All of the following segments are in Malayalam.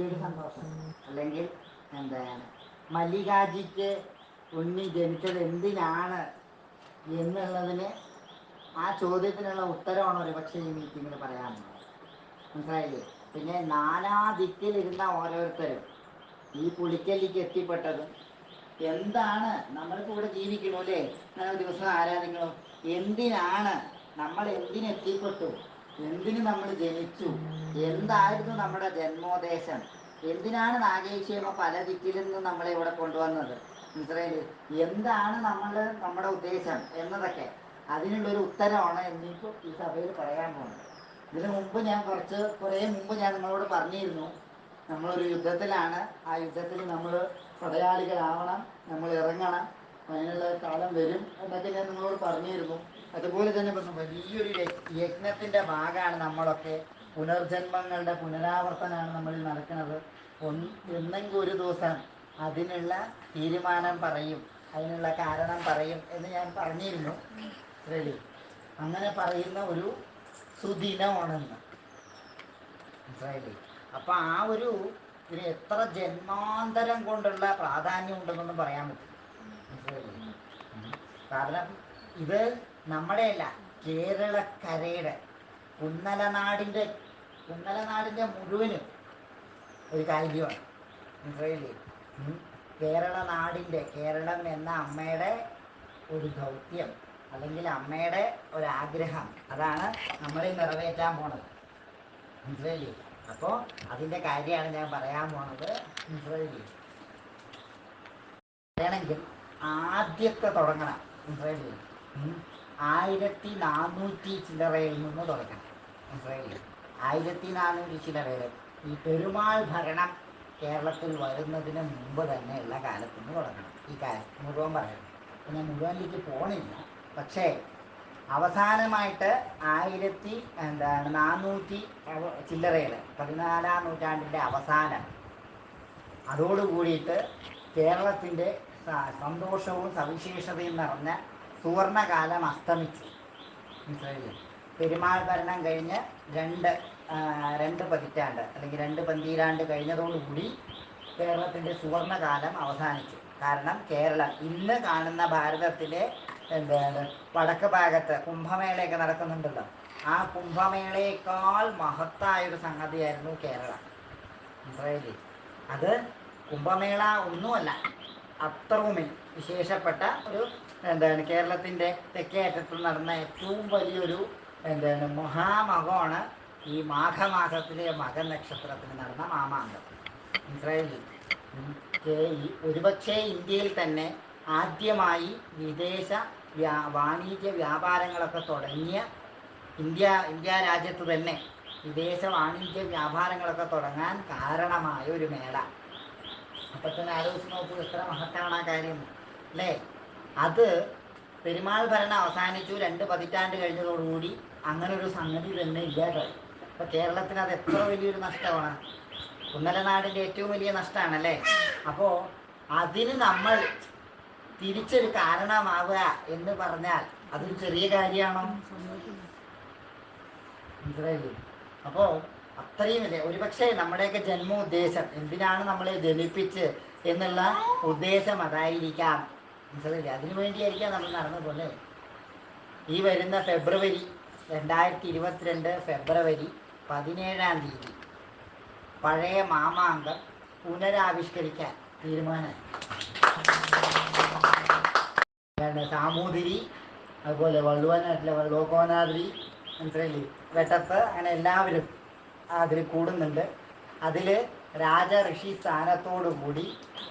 വലിയൊരു സന്തോഷം. അല്ലെങ്കിൽ എന്താ മല്ലികാജിക്ക് ഉണ്ണി ജനിച്ചത് എന്തിനാണ് എന്നുള്ളതിന് ആ ചോദ്യത്തിനുള്ള ഉത്തരമാണ് ഒരു പക്ഷേ ഈ മീറ്റിങ്ങിൽ പറയാനുള്ളത്. മനസ്സിലായില്ലേ? പിന്നെ നാനാ ദിക്കിലിരുന്ന ഓരോരുത്തരും ഈ പുളിക്കല്ലിക്ക് എത്തിപ്പെട്ടതും എന്താണ് നമ്മളിപ്പോൾ ഇവിടെ ജീവിക്കണു അല്ലേ? ദിവസം ആരാധിക്കണോ എന്തിനാണ് നമ്മൾ എന്തിനെത്തിപ്പെട്ടു? എന്തിന് നമ്മൾ ജനിച്ചു? എന്തായിരുന്നു നമ്മുടെ ജന്മോദ്ദേശം? എന്തിനാണ് നാഗേശ്വരമ പല ദിക്കിൽ നിന്ന് നമ്മളെ ഇവിടെ കൊണ്ടുവന്നത്? മനസ്സിലായില്ലേ? എന്താണ് നമ്മൾ നമ്മുടെ ഉദ്ദേശം എന്നതൊക്കെ. അതിനുള്ളൊരു ഉത്തരമാണ് എന്നിപ്പോൾ ഈ സഭയിൽ പറയാൻ പോകുന്നത്. ഇതിനു മുമ്പ് ഞാൻ കുറച്ച് കുറേ മുമ്പ് ഞാൻ നിങ്ങളോട് പറഞ്ഞിരുന്നു. നമ്മളൊരു യുദ്ധത്തിലാണ്. ആ യുദ്ധത്തിൽ നമ്മൾ പടയാളികളാവണം നമ്മൾ ഇറങ്ങണം. അതിനുള്ള കാലം വരും. എന്നൊക്കെ ഞാൻ നിങ്ങളോട് പറഞ്ഞിരുന്നു. അതുപോലെ തന്നെ പറഞ്ഞു വലിയൊരു യജ്ഞത്തിന്റെ ഭാഗമാണ് നമ്മളൊക്കെ പുനർജന്മങ്ങളുടെ പുനരാവർത്തനമാണ് നമ്മൾ നടക്കുന്നത്. എന്നെങ്കിൽ ഒരു ദിവസം അതിനുള്ള തീരുമാനം പറയും അതിനുള്ള കാരണം പറയും എന്ന് ഞാൻ പറഞ്ഞിരുന്നു. റെഡി? അങ്ങനെ പറയുന്ന ഒരു സുദിനമാണെന്ന്. മനസ്സിലായില്ലേ? അപ്പം ആ ഒരു ഇതിന് എത്ര ജന്മാന്തരം കൊണ്ടുള്ള പ്രാധാന്യം ഉണ്ടെന്നൊന്നും പറയാൻ പറ്റും കാരണം ഇത് നമ്മുടെയല്ല കേരളക്കരയുടെ കുന്നലനാടിന്റെ കുന്നലനാടിന്റെ മുഴുവനും ഒരു കാര്യമാണ്. മനസ്സിലായില്ലേ? കേരള നാടിന്റെ കേരളം എന്ന അമ്മയുടെ ഒരു ദൗത്യം അല്ലെങ്കിൽ അമ്മയുടെ ഒരാഗ്രഹം. അതാണ് നമ്മൾ നിറവേറ്റാൻ പോണത്. മനസ്സിലായില്ലേ? അപ്പോൾ അതിന്റെ കാര്യമാണ് ഞാൻ പറയാൻ പോണത്. മനസ്സിലായില്ലേ? വേണമെങ്കിൽ ആദ്യത്തെ തുടങ്ങണം. മനസ്സിലായില്ലേ? ആയിരത്തി നാനൂറ്റി ചില്ലറയിൽ നിന്ന് തുടങ്ങണം. മനസ്സിലായില്ലേ? ആയിരത്തി നാനൂറ്റി ചില്ലറയിൽ ഈ പെരുമാൾ ഭരണം കേരളത്തിൽ വരുന്നതിന് മുമ്പ് തന്നെയുള്ള കാലത്ത് നിന്ന് തുടങ്ങണം. ഈ കാലം മുഴുവൻ പറയണം. ഞാൻ മുഴുവനിലേക്ക് പോണില്ല. പക്ഷേ അവസാനമായിട്ട് ആയിരത്തി എന്താണ് നാനൂറ്റി ചില്ലറയിൽ പതിനാലാം നൂറ്റാണ്ടിന്റെ അവസാനം അതോടുകൂടിയിട്ട് കേരളത്തിന്റെ സന്തോഷവും സവിശേഷതയും നിറഞ്ഞ സുവർണകാലം അസ്തമിച്ചു. മനസ്സിലായില്ലേ? പെരുമാൾ ഭരണം കഴിഞ്ഞ് രണ്ട് രണ്ട് പതിറ്റാണ്ട് അല്ലെങ്കിൽ രണ്ട് പന്തീരാണ്ട് കഴിഞ്ഞതോടുകൂടി കേരളത്തിന്റെ സുവർണകാലം അവസാനിച്ചു. കാരണം കേരളം ഇന്ന് കാണുന്ന ഭാരതത്തിലെ എന്താണ് വടക്ക് ഭാഗത്ത് കുംഭമേളയൊക്കെ നടക്കുന്നുണ്ടല്ലോ. ആ കുംഭമേളയേക്കാൾ മഹത്തായൊരു സംഗതിയായിരുന്നു കേരളം. മനസ്സിലായില്ലേ? അത് കുംഭമേള ഒന്നുമല്ല അത്രവുമേ വിശേഷപ്പെട്ട ഒരു എന്താണ് കേരളത്തിന്റെ തെക്കേ അറ്റത്ത് നടന്ന ഏറ്റവും വലിയൊരു എന്താണ് മഹാമകമാണ് ഈ മാഘമാസത്തിലെ മകനക്ഷത്രത്തിന് നടന്ന മാമാങ്കം. ഇസ്രായേലിൽ ഒരുപക്ഷേ ഇന്ത്യയിൽ തന്നെ ആദ്യമായി വിദേശ വ്യാ വാണിജ്യ വ്യാപാരങ്ങളൊക്കെ തുടങ്ങിയ ഇന്ത്യ ഇന്ത്യ രാജ്യത്ത് തന്നെ വിദേശ വാണിജ്യ വ്യാപാരങ്ങളൊക്കെ തുടങ്ങാൻ കാരണമായ ഒരു മേള. അപ്പം തന്നെ ആലോചിച്ച് നോക്കൂ എത്ര മഹത്താണ് ആ കാര്യം. അല്ലേ? അത് പെരുമാൾ ഭരണം അവസാനിച്ചു രണ്ട് പതിറ്റാണ്ട് കഴിഞ്ഞതോടുകൂടി അങ്ങനെ ഒരു സംഗതി തന്നെ ഇല്ലാതായി അപ്പോൾ കേരളത്തിന് അത് എത്ര വലിയൊരു നഷ്ടമാണ്. കുന്നലനാടിന്റെ ഏറ്റവും വലിയ നഷ്ടമാണല്ലേ? അപ്പോൾ അതിന് നമ്മൾ തിരിച്ചൊരു കാരണമാവുക എന്ന് പറഞ്ഞാൽ അതൊരു ചെറിയ കാര്യമാണോ? മനസ്സിലായില്ലേ? അപ്പോൾ അത്രയും ഇല്ലേ ഒരുപക്ഷെ നമ്മുടെയൊക്കെ ജന്മ ഉദ്ദേശം എന്തിനാണ് നമ്മളെ ജനിപ്പിച്ച് എന്നുള്ള ഉദ്ദേശം അതായിരിക്കാം. മനസ്സിലായില്ലേ? അതിനു വേണ്ടിയായിരിക്കാം നമ്മൾ നടന്നു പോലെ ഈ വരുന്ന ഫെബ്രുവരി രണ്ടായിരത്തി ഇരുപത്തിരണ്ട് ഫെബ്രുവരി പതിനേഴാം തീയതി പഴയ മാമാങ്കം പുനരാവിഷ്കരിക്കാൻ തീരുമാനം സാമൂതിരി അതുപോലെ വള്ളുവനാട്ടിലെ വള്ളുവക്കോനാദ്രി മനസ്സിലായില്ലേ? വെട്ടത്ത് അങ്ങനെ എല്ലാവരും അതിൽ കൂടുന്നുണ്ട്. അതിൽ രാജ ഋഷി സ്ഥാനത്തോടുകൂടി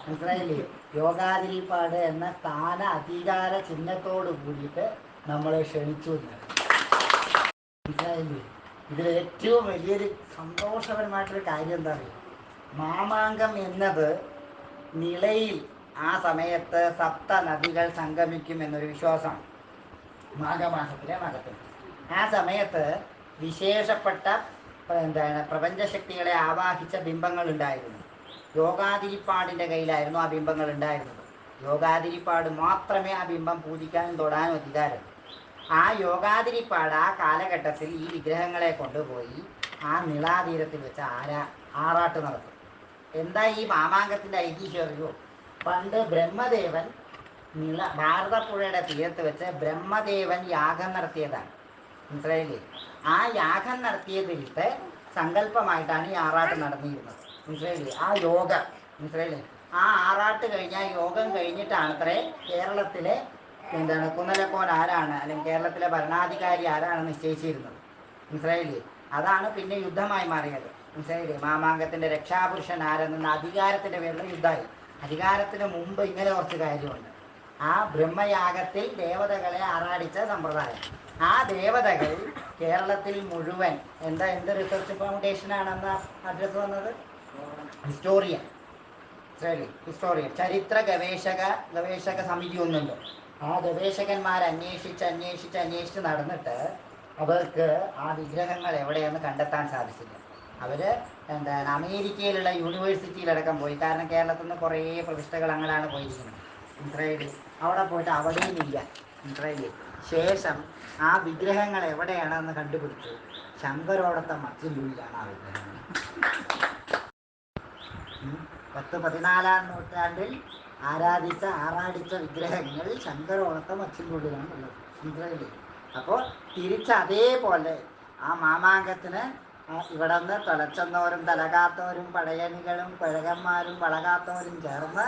മനസ്സിലായില്ലേ? യോഗാതിരിപ്പാട് എന്ന സ്ഥാന അധികാര ചിഹ്നത്തോട് കൂടിയിട്ട് നമ്മൾ ക്ഷണിച്ചു മനസ്സിലായില്ലേ? ഇതിൽ ഏറ്റവും വലിയൊരു സന്തോഷപരമായിട്ടൊരു കാര്യം എന്താ പറയുക മാമാങ്കം എന്നത് നിളയിൽ ആ സമയത്ത് സപ്ത നദികൾ സംഗമിക്കും എന്നൊരു വിശ്വാസമാണ്. മാഘമാസത്തിലെ മകത്തിൽ ആ സമയത്ത് വിശേഷപ്പെട്ട എന്താണ്? പ്രപഞ്ചശക്തികളെ ആവാഹിച്ച ബിംബങ്ങൾ ഉണ്ടായിരുന്നു യോഗാതിരിപ്പാടിന്റെ കയ്യിലായിരുന്നു ആ ബിംബങ്ങൾ ഉണ്ടായിരുന്നത് യോഗാതിരിപ്പാട് മാത്രമേ ആ ബിംബം പൂജിക്കാനും തൊടാനും അധികാരം ആ യോഗാതിരിപ്പാട് ആ കാലഘട്ടത്തിൽ ഈ വിഗ്രഹങ്ങളെ കൊണ്ടുപോയി ആ നിളാതീരത്തിൽ വെച്ച് ആരാ ആറാട്ട് നടത്തും. എന്താ ഈ മാമാങ്കത്തിന്റെ ഐതിഹ്യം അറിയോ പണ്ട് ബ്രഹ്മദേവൻ നിള ഭാരതപ്പുഴയുടെ തീരത്ത് വെച്ച് ബ്രഹ്മദേവൻ യാഗം നടത്തിയതാണ്. മനസ്സിലായില്ലേ? ആ യാഗം നടത്തിയതിലത്തെ സങ്കല്പമായിട്ടാണ് ഈ ആറാട്ട് നടന്നിരുന്നത്. മനസ്സിലായില്ലേ? ആ യോഗ. മനസ്സിലായില്ലേ? ആ ആറാട്ട് കഴിഞ്ഞാൽ യോഗം കഴിഞ്ഞിട്ടാണ് അത്രേ കേരളത്തിലെ എന്താണ് കുന്നലക്കോൻ ആരാണ്? അല്ലെങ്കിൽ കേരളത്തിലെ ഭരണാധികാരി ആരാണ് നിശ്ചയിച്ചിരുന്നത്? മനസ്സിലായില്ലേ? അതാണ് പിന്നെ യുദ്ധമായി മാറിയത്. മനസ്സിലായില്ലേ? മാമാങ്കത്തിന്റെ രക്ഷാപുരുഷൻ ആരെന്ന അധികാരത്തിന്റെ പേരിൽ യുദ്ധമായി. അധികാരത്തിന് മുമ്പ് ഇങ്ങനെ കുറച്ച് കാര്യമുണ്ട്. ആ ബ്രഹ്മയാഗത്തിൽ ദേവതകളെ ആറാടിച്ച സമ്പ്രദായം. ആ ദേവതകൾ കേരളത്തിൽ മുഴുവൻ എന്താ എന്ത് റിസർച്ച് ഫൗണ്ടേഷൻ ആണെന്ന് അഡ്രസ് വന്നത്? ഹിസ്റ്റോറിയൻ ശരി ഹിസ്റ്റോറിയൻ ചരിത്ര ഗവേഷക ഗവേഷക സമിതി ഒന്നുണ്ട്. ആ ഗവേഷകന്മാർ അന്വേഷിച്ച് അന്വേഷിച്ച് അന്വേഷിച്ച് നടന്നിട്ട് അവർക്ക് ആ വിഗ്രഹങ്ങൾ എവിടെയെന്ന് കണ്ടെത്താൻ സാധിച്ചില്ല. അവർ എന്താണ് അമേരിക്കയിലുള്ള യൂണിവേഴ്സിറ്റിയിലടക്കം പോയി. കാരണം കേരളത്തിൽ നിന്ന് കുറേ പ്രതിഷ്ഠകൾ അങ്ങനെയാണ് പോയിരിക്കുന്നത്. ഇസ്രായേലിൽ അവിടെ പോയിട്ട് അവിടെയും ഇല്ല ഇസ്രായേലിൽ ശേഷം ആ വിഗ്രഹങ്ങൾ എവിടെയാണെന്ന് കണ്ടുപിടിച്ചു. ശങ്കരോടത്തെ മച്ചിലൂരിലാണ് ആ വിഗ്രഹങ്ങൾ ഉം. പത്ത് പതിനാലാം നൂറ്റാണ്ടിൽ ആരാധിച്ച ആറാടിച്ച വിഗ്രഹങ്ങൾ ശങ്കരോടത്തെ മച്ചിനുള്ളിലാണ് ഉള്ളത്. മനസ്സിലായില്ലേ അപ്പോൾ തിരിച്ച് അതേപോലെ ആ മാമാങ്കത്തിന് ഇവിടെ നിന്ന് തലച്ചെന്നവരും തലകാത്തവരും പടയണികളും പഴകന്മാരും വളകാത്തവരും ചേർന്ന്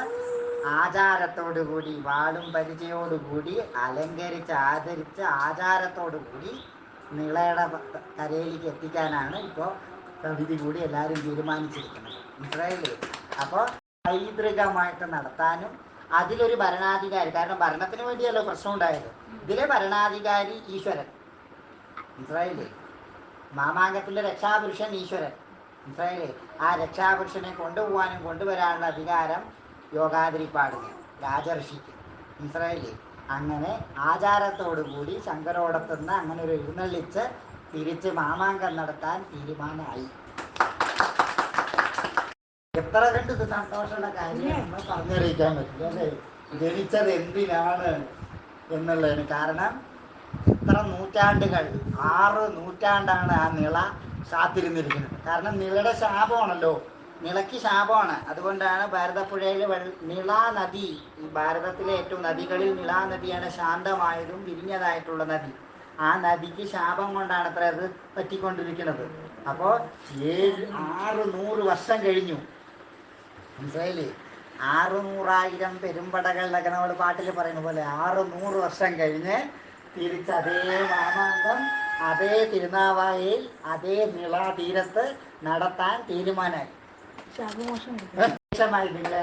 ആചാരത്തോടുകൂടി വാളും പരിചയോടുകൂടി അലങ്കരിച്ച് ആദരിച്ച് ആചാരത്തോടുകൂടി നിളയുടെ കരയിലേക്ക് എത്തിക്കാനാണ് ഇപ്പോൾ സമിതി കൂടി എല്ലാവരും തീരുമാനിച്ചിരിക്കുന്നത്. മനസ്സിലായില്ലേ? അപ്പോൾ പൈതൃകമായിട്ട് നടത്താനും അതിലൊരു ഭരണാധികാരി കാരണം ഭരണത്തിന് വേണ്ടിയല്ലോ പ്രശ്നം ഉണ്ടായത് ഇതിലെ ഭരണാധികാരി ഈശ്വരൻ. മനസ്സിലായില്ലേ? മാമാങ്കത്തിന്റെ രക്ഷാപുരുഷൻ ഈശ്വരൻ. മനസ്സിലായില്ലേ? ആ രക്ഷാപുരുഷനെ കൊണ്ടുപോകാനും കൊണ്ടുവരാനുള്ള അധികാരം യോഗാതിരിപ്പാടിന് രാജർഷിക്ക് മനസ്സിലായില്ലേ അങ്ങനെ ആചാരത്തോടുകൂടി ശങ്കരോടത്തുനിന്ന് അങ്ങനെ ഒരു എഴുന്നള്ളിച്ച് തിരിച്ച് മാമാങ്കം നടത്താൻ തീരുമാനമായി. എത്ര കണ്ട് സന്തോഷമുള്ള സന്തോഷമുള്ള നമ്മൾ പറഞ്ഞറിയിക്കാൻ പറ്റില്ല അല്ലേ? ജനിച്ചത് എന്തിനാണ് എന്നുള്ളതിന് കാരണം ഇത്ര നൂറ്റാണ്ടുകൾ ആറ് നൂറ്റാണ്ടാണ് ആ നിള കാത്തിരുന്നിരിക്കുന്നത്. കാരണം നിളയുടെ ശാപമാണല്ലോ. നിളയ്ക്ക് ശാപമാണ്. അതുകൊണ്ടാണ് ഭാരതപ്പുഴയിൽ വെള്ള നിള നദി ഭാരതത്തിലെ ഏറ്റവും നദികളിൽ നിള നദിയാണ് ശാന്തമായതും വിരിഞ്ഞതായിട്ടുള്ള നദി. ആ നദിക്ക് ശാപം കൊണ്ടാണ് അത്ര അത് പറ്റിക്കൊണ്ടിരിക്കുന്നത്. അപ്പോൾ ഏഴ് ആറ് നൂറ് വർഷം കഴിഞ്ഞു. മനസ്സിലായില്ലേ? ആറ് നൂറായിരം എന്നൊക്കെ നമ്മൾ പാട്ടിൽ പറയുന്ന പോലെ ആറ് നൂറ് വർഷം കഴിഞ്ഞ് തിരിച്ച് അതേ മാമാങ്കം അതേ തിരുനാവായയിൽ അതേ നിള തീരത്ത് നടത്താൻ തീരുമാനമായി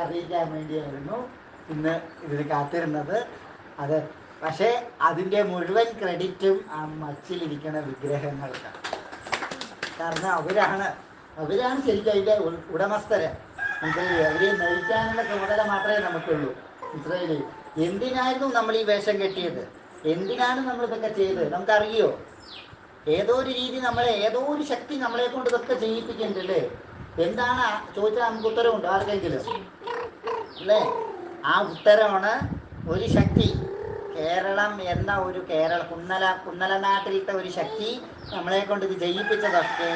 അറിയിക്കാൻ വേണ്ടിയായിരുന്നു ഇന്ന് ഇതിന് കാത്തിരുന്നത്. അത് പക്ഷേ അതിന്റെ മുഴുവൻ ക്രെഡിറ്റും ആ മച്ചിലിരിക്കുന്ന വിഗ്രഹങ്ങൾക്കാണ്. കാരണം അവരാണ് അവരാണ് ശരിക്കും അതിന്റെ ഉടമസ്ഥര്. മനസ്സിലായി? അവരെ നയിക്കാനുള്ള ചുമതല മാത്രമേ നമുക്കുള്ളൂ. മനസ്സിലായില്ലേ? എന്തിനായിരുന്നു നമ്മൾ ഈ വേഷം കെട്ടിയത്? എന്തിനാണ് നമ്മൾ ഇതൊക്കെ ചെയ്തത്? നമുക്കറിയോ? ഏതോ ഒരു രീതി നമ്മളെ ഏതോ ഒരു ശക്തി നമ്മളെ കൊണ്ട് ഇതൊക്കെ ചെയ്യിപ്പിക്കുന്നുണ്ടല്ലേ എന്താണ് ചോദിച്ചാൽ നമുക്ക് ഉത്തരവുണ്ടോ ആർക്കെങ്കിലും? അല്ലേ? ആ ഉത്തരമാണ് ഒരു ശക്തി. കേരളം എന്ന ഒരു കേരള കുന്നല കുന്നല നാട്ടിലത്തെ ഒരു ശക്തി നമ്മളെ കൊണ്ട് ഇത് ജയിപ്പിച്ചതൊക്കെ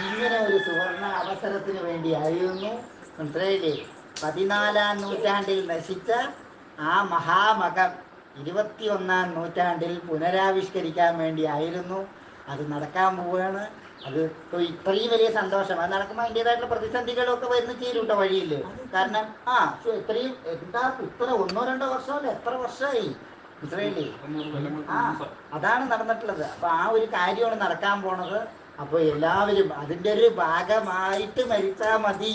ഇങ്ങനെ ഒരു സുവർണ അവസരത്തിന് വേണ്ടിയായിരുന്നു. മനസ്സിലായില്ലേ? പതിനാലാം നൂറ്റാണ്ടിൽ നശിച്ച ആ മഹാമകം ഇരുപത്തിയൊന്നാം നൂറ്റാണ്ടിൽ പുനരാവിഷ്കരിക്കാൻ വേണ്ടിയായിരുന്നു. അത് നടക്കാൻ പോവുകയാണ് അത് ഇത്രയും വലിയ സന്തോഷം. അത് നടക്കുമ്പോൾ അതിന്റെതായിട്ടുള്ള പ്രതിസന്ധികളൊക്കെ വരുന്ന ചെയ്യും കേട്ടോ വഴിയിൽ കാരണം ആ ഇത്രയും എന്താ ഇത്ര ഒന്നോ രണ്ടോ വർഷമല്ല? എത്ര വർഷമായി? ഇസ്രയേലി ആ അതാണ് നടന്നിട്ടുള്ളത്. അപ്പൊ ആ ഒരു കാര്യമാണ് നടക്കാൻ പോണത്. അപ്പൊ എല്ലാവരും അതിന്റെ ഒരു ഭാഗമായിട്ട് മരിച്ചാൽ മതി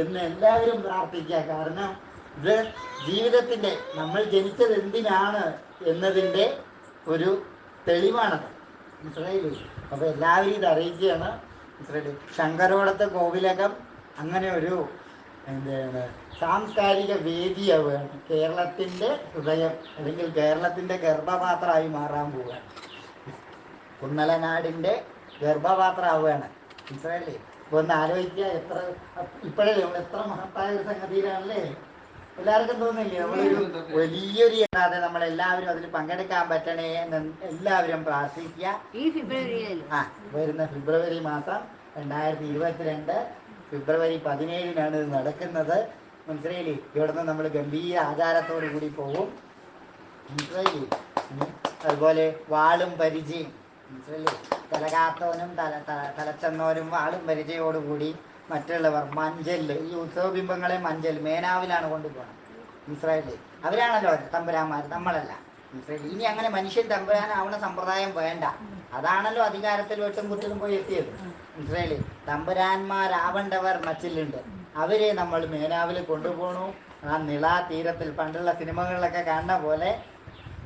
എന്ന് എല്ലാവരും പ്രാർത്ഥിക്കുക. കാരണം ഇത് ജീവിതത്തിന്റെ നമ്മൾ ജനിച്ചത് എന്തിനാണ് എന്നതിന്റെ ഒരു തെളിവാണത്. മനസ്സിലായില്ലേ? അപ്പോൾ എല്ലാവരും ഇത് അറിയിക്കുകയാണ്. ശങ്കരോടത്തെ കോവിലകം അങ്ങനെ ഒരു എന്താണ് സാംസ്കാരിക വേദിയാവുകയാണ്. കേരളത്തിന്റെ ഹൃദയം അല്ലെങ്കിൽ കേരളത്തിന്റെ ഗർഭപാത്രമായി മാറാൻ പോവുകയാണ്. കുന്നലനാടിന്റെ ഗർഭപാത്രമാവുകയാണ്. മനസ്സിലായില്ലേ ഇപ്പൊ ഒന്ന് ആലോചിക്കുക എത്ര ഇപ്പോഴല്ലേ നമ്മൾ എത്ര മഹത്തായ ഒരു സംഗതിയിലാണല്ലേ? എല്ലാവർക്കും തോന്നില്ലേ? നമ്മളൊരു വലിയൊരു നമ്മൾ നമ്മളെല്ലാവരും അതിൽ പങ്കെടുക്കാൻ പറ്റണേ എന്ന് എല്ലാവരും പ്രാർത്ഥിക്കുക. ഈ ഫെബ്രുവരിയിൽ. ആ വരുന്ന ഫെബ്രുവരി മാസം രണ്ടായിരത്തി ഇരുപത്തിരണ്ട് ഫെബ്രുവരി പതിനേഴിനാണ് ഇത് നടക്കുന്നത്. മനസ്സിലായില്ലേ? ഇവിടുന്ന് നമ്മൾ ഗംഭീര ആചാരത്തോടു കൂടി പോകും. മനസ്സിലായില്ലേ. അതുപോലെ വാളും പരിചയം. മനസ്സിലായില്ലേ? തലകാത്തവനും തല തല തലച്ചെന്നവരും വാളും പരിചയോടുകൂടി മറ്റുള്ളവർ മഞ്ചൽ ഈ ഉത്സവ ബിംബങ്ങളെ മഞ്ചൽ മേനാവിലാണ് കൊണ്ടുപോകുന്നത് ഇസ്രായേലിൽ അവരാണല്ലോ തമ്പുരാന്മാർ നമ്മളല്ല. ഇസ്രായേൽ ഇനി അങ്ങനെ മനുഷ്യൻ തമ്പുരാനാവുന്ന സമ്പ്രദായം വേണ്ട. അതാണല്ലോ അധികാരത്തിൽ വെട്ടും കുത്തിലും പോയി എത്തിയത്. ഇസ്രായേലിൽ തമ്പുരാന്മാരാവേണ്ടവർ മച്ചിലുണ്ട്. അവരെ നമ്മൾ മേനാവിൽ കൊണ്ടുപോകണു ആ നിള തീരത്തിൽ പണ്ടുള്ള സിനിമകളിലൊക്കെ കാണുന്ന പോലെ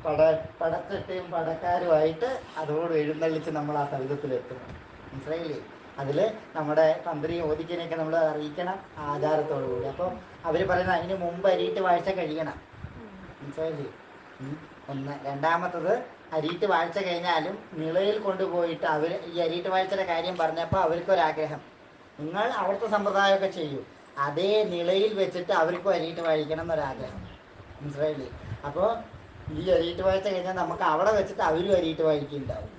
പട പടച്ചട്ടയും പടക്കാരുമായിട്ട് അതോട് എഴുന്നള്ളിച്ച് നമ്മൾ ആ സവിധത്തിലെത്തുന്നു മനസ്സിലായില്ലേ അതിൽ നമ്മുടെ തന്ത്രി ഓദിക്കനെയൊക്കെ നമ്മൾ അറിയിക്കണം ആചാരത്തോടു കൂടി അപ്പോൾ അവർ പറയുന്നത് അതിന് മുമ്പ് അരിയിട്ട് വാഴ്ച കഴിയണം. മനസ്സിലായില്ലേ. ഒന്ന്. രണ്ടാമത്തത് അരിയിട്ട് വാഴ്ച കഴിഞ്ഞാലും നിളയിൽ കൊണ്ടുപോയിട്ട് അവർ ഈ അരിയിട്ട് വാഴ്ചയുടെ കാര്യം പറഞ്ഞപ്പോൾ അവർക്കൊരാഗ്രഹം. നിങ്ങൾ അവിടുത്തെ സമ്പ്രദായമൊക്കെ ചെയ്യൂ. അതേ നിളയിൽ വെച്ചിട്ട് അവർക്കും അരിയിട്ട് വാഴിക്കണം എന്നൊരാഗ്രഹം. മനസ്സിലായില്ലേ? അപ്പോൾ ഈ അരിയിട്ട് വാഴ്ച കഴിഞ്ഞാൽ നമുക്ക് അവിടെ വെച്ചിട്ട് അവരും അരിയിട്ട് വാഴിക്കുന്നുണ്ടാവും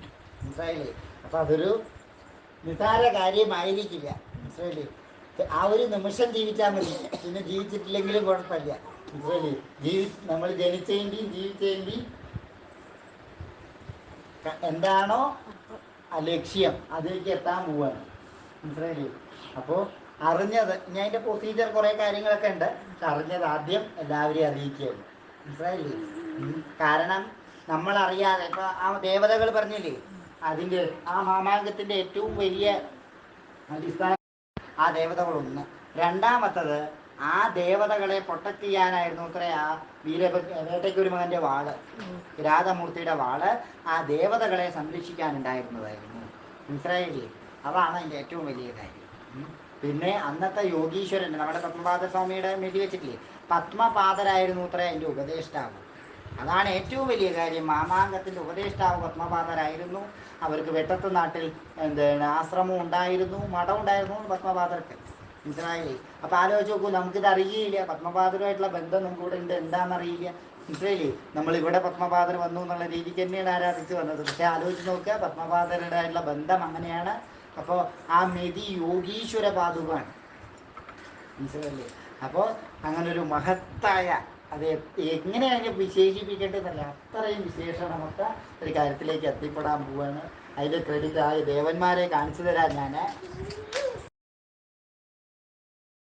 മനസ്സിലായില്ലേ? അപ്പോൾ അതൊരു നിസാര കാര്യമായിരിക്കില്ല മനസ്സിലല്ലേ ആ ഒരു നിമിഷം ജീവിച്ചാൽ മതി. പിന്നെ ജീവിച്ചിട്ടില്ലെങ്കിലും കുഴപ്പമില്ല. മനസ്സിലല്ലേ ജീവി നമ്മൾ ജനിച്ചതിന്റെയും ജീവിച്ചതിന്റെയും എന്താണോ ലക്ഷ്യം അതിലേക്ക് എത്താൻ പോവാണ്. മനസ്സിലായില്ലേ? അപ്പോൾ അറിഞ്ഞത് ഞാൻ അതിന്റെ പ്രൊസീജിയർ കുറേ കാര്യങ്ങളൊക്കെ ഉണ്ട്. അറിഞ്ഞത് ആദ്യം എല്ലാവരെയും അറിയിക്കുകയാണ്. മനസ്സിലായില്ലേ? കാരണം നമ്മൾ അറിയാതെ ഇപ്പൊ ആ ദേവതകൾ പറഞ്ഞില്ലേ അതിന്റെ ആ മാമാങ്കത്തിന്റെ ഏറ്റവും വലിയ അടിസ്ഥാന ആ ദേവതകളൊന്ന്. രണ്ടാമത്തത് ആ ദേവതകളെ പ്രൊട്ടക്ട് ചെയ്യാനായിരുന്നു അത്ര ആ വീരഭ വേട്ടയ്ക്കൊരു മകന്റെ വാൾ. കിരാതമൂർത്തിയുടെ വാൾ ആ ദേവതകളെ സംരക്ഷിക്കാനുണ്ടായിരുന്നതായിരുന്നു. മനസ്സിലായില്ലേ? അതാണ് അതിന്റെ ഏറ്റവും വലിയ കാര്യം. പിന്നെ അന്നത്തെ യോഗീശ്വരൻ നമ്മുടെ പത്മപാദ സ്വാമിയുടെ മെതി വെച്ചിട്ടില്ലേ? പത്മപാദരായിരുന്നു അത്ര അതിന്റെ ഉപദേഷ്ടാവ്. അതാണ് ഏറ്റവും വലിയ കാര്യം. മാമാങ്കത്തിന്റെ ഉപദേഷ്ടാവ് പത്മപാദരായിരുന്നു. അവർക്ക് വെട്ടത്ത് നാട്ടിൽ എന്താണ് ആശ്രമം ഉണ്ടായിരുന്നു മഠം ഉണ്ടായിരുന്നു പത്മപാദർക്ക് മനസ്സിലായില്ലേ? അപ്പൊ ആലോചിച്ച് നോക്കൂ നമുക്കിത് അറിയില്ല പത്മപാദരുമായിട്ടുള്ള ബന്ധം നമുക്ക് ഇവിടെ ഉണ്ട്. എന്താണെന്നറിയില്ല മനസ്സിലായില്ലേ? നമ്മൾ ഇവിടെ പത്മപാദർ വന്നു എന്നുള്ള രീതിക്ക് തന്നെയാണ് ആരാധിച്ച് വന്നത്. പക്ഷേ ആലോചിച്ച് നോക്കുക പത്മപാതരുമായിട്ടുള്ള ബന്ധം അങ്ങനെയാണ്. അപ്പോൾ ആ മെതി യോഗീശ്വര പാതുകമാണ് മനസ്സിലല്ലേ അപ്പോൾ അങ്ങനൊരു മഹത്തായ അത് എങ്ങനെ അതിനെ വിശേഷിപ്പിക്കേണ്ടതല്ല അത്രയും വിശേഷണമൊക്കെ ഒരു കാര്യത്തിലേക്ക് എത്തിപ്പെടാൻ പോവാണ്. അതിന്റെ ക്രെഡിറ്റ് ആ ദേവന്മാരെ കാണിച്ചു തരാം ഞാൻ